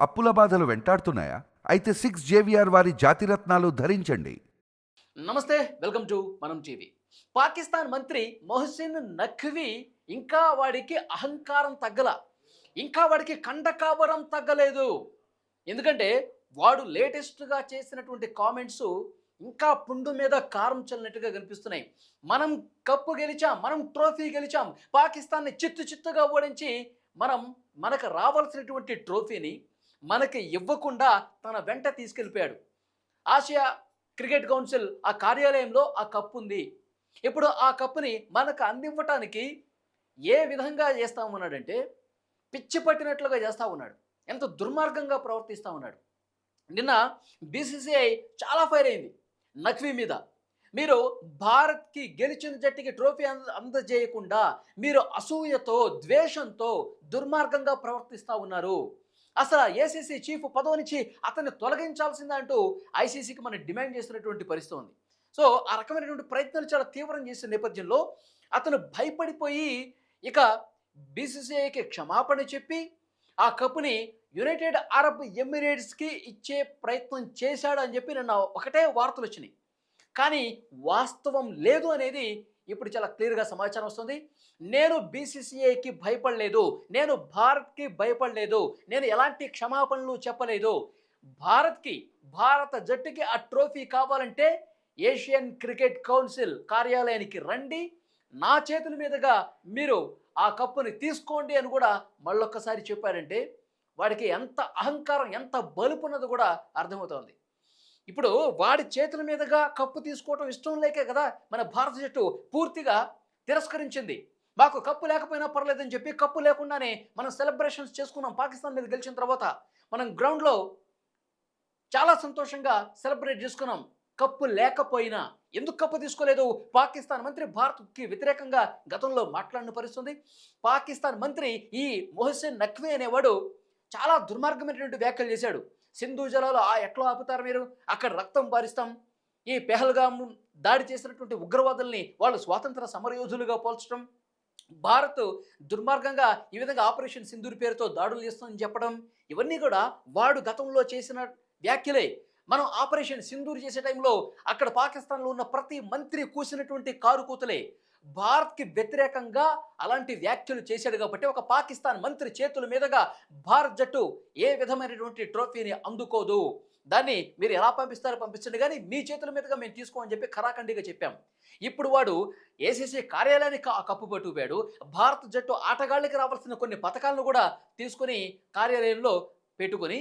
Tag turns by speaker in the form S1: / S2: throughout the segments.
S1: అప్పుల బాధలు వెంటాడుతున్నాయా? అయితే సిక్స్ జేవిఆర్ వారి జాతిరత్నాలు ధరించండి.
S2: నమస్తే welcome to Manam TV. Pakistan మంత్రి మొహసిన్ నఖ్వీ ఇంకా వాడికి అహంకారం తగ్గల ఇంకా వాడికి కండకావరం తగ్గలేదు. ఎందుకంటే వాడు లేటెస్ట్గా చేసినటువంటి కామెంట్స్ ఇంకా పుండు మీద కారం చల్లినట్టుగా కనిపిస్తున్నాయి. మనం కప్పు గెలిచాం మనం ట్రోఫీ గెలిచాం పాకిస్తాన్ని చిత్తు చిత్తుగా ఓడించి మనం మనకు రావాల్సినటువంటి ట్రోఫీని మనకి ఇవ్వకుండా తన వెంట తీసుకెళ్ళిపోయాడు. ఆసియా క్రికెట్ కౌన్సిల్ ఆ కార్యాలయంలో ఆ కప్పు ఉంది ఇప్పుడు ఆ కప్పుని మనకు అందివ్వటానికి ఏ విధంగా చేస్తా ఉన్నాడంటే పిచ్చి పట్టినట్లుగా చేస్తూ ఉన్నాడు. ఎంత దుర్మార్గంగా ప్రవర్తిస్తూ ఉన్నాడు. నిన్న బీసీసీఐ చాలా ఫైర్ అయింది నఖ్వీ మీద. మీరు భారత్కి గెలిచిన జట్టుకి ట్రోఫీ అంద అందజేయకుండా మీరు అసూయతో ద్వేషంతో దుర్మార్గంగా ప్రవర్తిస్తూ ఉన్నారు. అసలు ఏసీసీ చీఫ్ పదవి నుంచి అతన్ని తొలగించాల్సిందంటూ ఐసీసీకి మనం డిమాండ్ చేస్తున్నటువంటి పరిస్థితి ఉంది. సో ఆ రకమైనటువంటి ప్రయత్నాలు చాలా తీవ్రం చేసిన నేపథ్యంలో అతను భయపడిపోయి ఇక బీసీసీఐకి క్షమాపణ చెప్పి ఆ కప్పుని యునైటెడ్ అరబ్ ఎమిరేట్స్కి ఇచ్చే ప్రయత్నం చేశాడు అని చెప్పి నిన్న ఒకటే వార్తలు వచ్చినాయి. కానీ వాస్తవం లేదు అనేది ఇప్పుడు చాలా క్లియర్గా సమాచారం వస్తుంది. నేను బీసీసీఐకి భయపడలేదు. నేను భారత్కి భయపడలేదు. నేను ఎలాంటి క్షమాపణలు చెప్పలేదు. భారత్కి భారత జట్టుకి ఆ ట్రోఫీ కావాలంటే ఏషియన్ క్రికెట్ కౌన్సిల్ కార్యాలయానికి రండి. నా చేతుల మీదుగా మీరు ఆ కప్పుని తీసుకోండి అని కూడా మళ్ళొక్కసారి చెప్పారంటే వాడికి ఎంత అహంకారం ఎంత బలుపున్నది కూడా అర్థమవుతోంది. ఇప్పుడు వాడి చేతుల మీదుగా కప్పు తీసుకోవటం ఇష్టం లేకే కదా మన భారత జట్టు పూర్తిగా తిరస్కరించింది. మాకు కప్పు లేకపోయినా పర్లేదని చెప్పి కప్పు లేకుండానే మనం సెలబ్రేషన్స్ చేసుకున్నాం పాకిస్తాన్ మీద గెలిచిన తర్వాత. మనం గ్రౌండ్లో చాలా సంతోషంగా సెలబ్రేట్ చేసుకున్నాం. కప్పు లేకపోయినా. ఎందుకు కప్పు తీసుకోలేదు? పాకిస్తాన్ మంత్రి భారత్కి వ్యతిరేకంగా గతంలో మాట్లాడిన పరిస్థితుంది పాకిస్తాన్ మంత్రి ఈ మొహసిన్ నఖ్వీ అనేవాడు చాలా దుర్మార్గమైనటువంటి వ్యాఖ్యలు చేశాడు. సింధు జలాలు ఆ ఎట్లా ఆపుతారు మీరు? అక్కడ రక్తం పారిస్తాం. ఈ పెహల్గామ్ దాడి చేసినటువంటి ఉగ్రవాదుల్ని వాళ్ళు స్వాతంత్ర సమరయోధులుగా పోల్చడం భారత్ దుర్మార్గంగా ఈ విధంగా ఆపరేషన్ సింధూర్ పేరుతో దాడులు చేస్తుందని చెప్పడం. ఇవన్నీ కూడా వాడు గతంలో చేసిన వ్యాఖ్యలే. మనం ఆపరేషన్ సింధూర్ చేసే టైంలో అక్కడ పాకిస్తాన్లో ఉన్న ప్రతి మంత్రి కూసినటువంటి కారు కూతలే. భారత్కి వ్యతిరేకంగా అలాంటి వ్యాఖ్యలు చేశాడు కాబట్టి ఒక పాకిస్తాన్ మంత్రి చేతుల మీదుగా భారత్ జట్టు ఏ విధమైనటువంటి ట్రోఫీని అందుకోదు. దాన్ని మీరు ఎలా పంపిస్తారో పంపించండి. కానీ మీ చేతుల మీదుగా మేము తీసుకోమని చెప్పి ఖరాఖండిగా చెప్పాం. ఇప్పుడు వాడు ఏసీసీ కార్యాలయానికి ఆ కప్పు పట్టుకుపోయాడు. భారత జట్టు ఆటగాళ్ళకి రావాల్సిన కొన్ని పథకాలను కూడా తీసుకొని కార్యాలయంలో పెట్టుకొని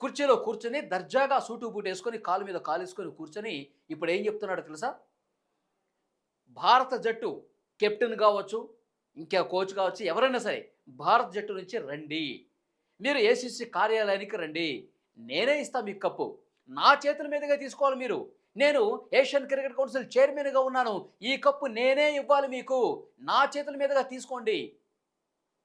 S2: కుర్చీలో కూర్చొని దర్జాగా సూటు బూట్ వేసుకొని కాలు మీద కాలు వేసుకొని కూర్చొని ఇప్పుడు ఏం చెప్తున్నాడో తెలుసా? భారత జట్టు కెప్టెన్ కావచ్చు ఇంకా కోచ్ కావచ్చు ఎవరైనా సరే భారత జట్టు నుంచి రండి. మీరు ఏసీసీ కార్యాలయానికి రండి. నేనే ఇస్తా మీకు కప్పు. నా చేతుల మీదుగా తీసుకోవాలి మీరు. నేను ఏషియన్ క్రికెట్ కౌన్సిల్ చైర్మన్గా ఉన్నాను. ఈ కప్పు నేనే ఇవ్వాలి మీకు. నా చేతుల మీదుగా తీసుకోండి.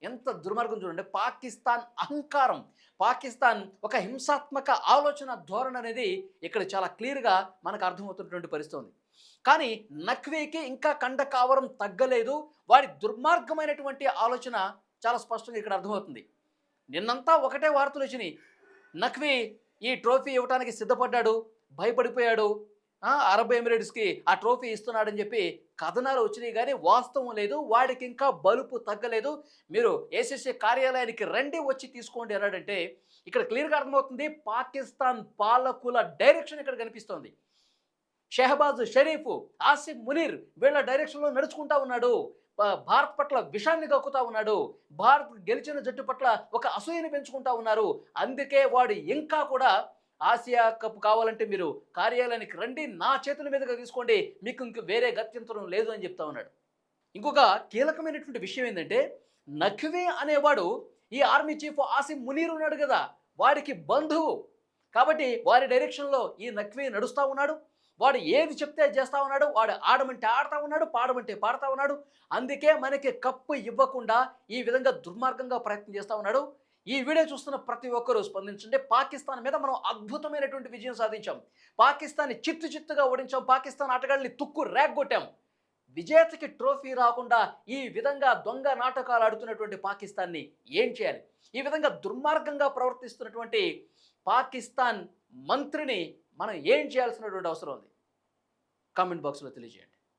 S2: ఎంత దుర్మార్గం చూడండి. పాకిస్తాన్ అహంకారం పాకిస్తాన్ ఒక హింసాత్మక ఆలోచన ధోరణి అనేది ఇక్కడ చాలా క్లియర్గా మనకు అర్థమవుతున్నటువంటి పరిస్థితి కానీ నఖ్వీకి ఇంకా కండ కావరం తగ్గలేదు. వాడి దుర్మార్గమైనటువంటి ఆలోచన చాలా స్పష్టంగా ఇక్కడ అర్థమవుతుంది. నిన్నంతా ఒకటే వార్తలు వచ్చినాయి. నక్వీ ఈ ట్రోఫీ ఇవ్వడానికి సిద్ధపడ్డాడు భయపడిపోయాడు. అరబ్ ఎమిరేట్స్కి ఆ ట్రోఫీ ఇస్తున్నాడని చెప్పి కథనాలు వచ్చినాయి కానీ వాస్తవం లేదు. వాడికి ఇంకా బలుపు తగ్గలేదు. మీరు ఏసీసీ కార్యాలయానికి రండి వచ్చి తీసుకోండి అన్నాడంటే ఇక్కడ క్లియర్గా అర్థమవుతుంది. పాకిస్తాన్ పాలకుల డైరెక్షన్ ఇక్కడ కనిపిస్తోంది. షెహబాజ్ షరీఫ్ ఆసిఫ్ మునీర్ వీళ్ళ డైరెక్షన్లో నడుచుకుంటా ఉన్నాడు. భారత్ పట్ల విషాన్ని గక్కుతా ఉన్నాడు. భారత్ గెలిచిన జట్టు పట్ల ఒక అసూయని పెంచుకుంటా ఉన్నారు. అందుకే వాడు ఇంకా కూడా ఆసియా కప్ కావాలంటే మీరు కార్యాలయానికి రండి నా చేతుల మీదుగా తీసుకోండి మీకు ఇంక వేరే గత్యంతరం లేదు అని చెప్తా ఉన్నాడు. ఇంకొక కీలకమైనటువంటి విషయం ఏంటంటే నఖ్వీ అనేవాడు ఈ ఆర్మీ చీఫ్ ఆసిఫ్ మునీర్ ఉన్నాడు కదా వాడికి బంధువు. కాబట్టి వారి డైరెక్షన్లో ఈ నఖ్వీ నడుస్తూ ఉన్నాడు. వాడు ఏది చెప్తే చేస్తా ఉన్నాడు వాడు ఆడమంటే ఆడుతూ ఉన్నాడు పాడమంటే పాడుతూ ఉన్నాడు. అందుకే మనకి కప్పు ఇవ్వకుండా ఈ విధంగా దుర్మార్గంగా ప్రయత్నం చేస్తూ ఉన్నాడు. ఈ వీడియో చూస్తున్న ప్రతి ఒక్కరూ స్పందించండి. పాకిస్తాన్ మీద మనం అద్భుతమైనటువంటి విజయం సాధించాం. పాకిస్తాన్ని చిత్తు చిత్తుగా ఓడించాం. పాకిస్తాన్ ఆటగాళ్ళని తుక్కు రేగ్గొట్టాం విజేతకి ట్రోఫీ రాకుండా ఈ విధంగా దొంగ నాటకాలు ఆడుతున్నటువంటి పాకిస్తాన్ని ఏం చేయాలి? ఈ విధంగా దుర్మార్గంగా ప్రవర్తిస్తున్నటువంటి పాకిస్తాన్ మంత్రిని మనం ఏం చేయాల్సినటువంటి అవసరం ఉంది? కామెంట్ బాక్స్లో తెలియజేయండి